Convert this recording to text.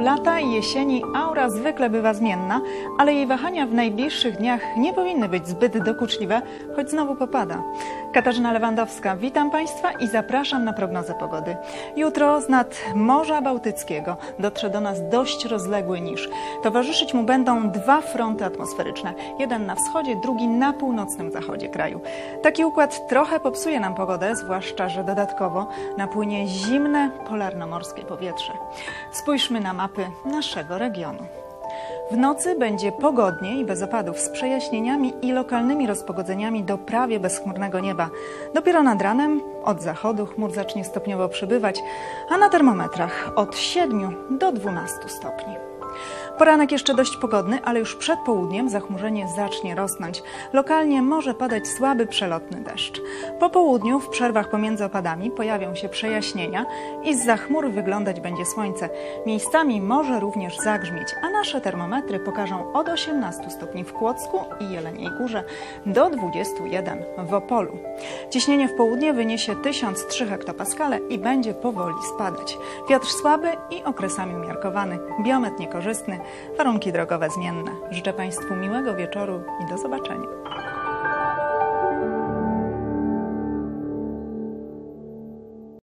lata i jesieni aura zwykle bywa zmienna, ale jej wahania w najbliższych dniach nie powinny być zbyt dokuczliwe, choć znowu popada. Katarzyna Lewandowska, witam Państwa i zapraszam na prognozę pogody. Jutro z nad Morza Bałtyckiego dotrze do nas dość rozległy niż. Towarzyszyć mu będą dwa fronty atmosferyczne. Jeden na wschodzie, drugi na północnym zachodzie kraju. Taki układ trochę popsuje nam pogodę, zwłaszcza, że dodatkowo napłynie zimne, polarnomorskie powietrze. Spójrzmy na mapy naszego regionu. W nocy będzie pogodnie i bez opadów z przejaśnieniami i lokalnymi rozpogodzeniami do prawie bezchmurnego nieba. Dopiero nad ranem od zachodu chmur zacznie stopniowo przybywać, a na termometrach od 7 do 12 stopni. Poranek jeszcze dość pogodny, ale już przed południem zachmurzenie zacznie rosnąć. Lokalnie może padać słaby, przelotny deszcz. Po południu, w przerwach pomiędzy opadami, pojawią się przejaśnienia i z za chmur wyglądać będzie słońce. Miejscami może również zagrzmieć, a nasze termometry pokażą od 18 stopni w Kłodzku i Jeleniej Górze do 21 w Opolu. Ciśnienie w południe wyniesie 1003 hektopaskale i będzie powoli spadać. Wiatr słaby i okresami umiarkowany, biometr niekorzystny, warunki drogowe zmienne. Życzę Państwu miłego wieczoru i do zobaczenia.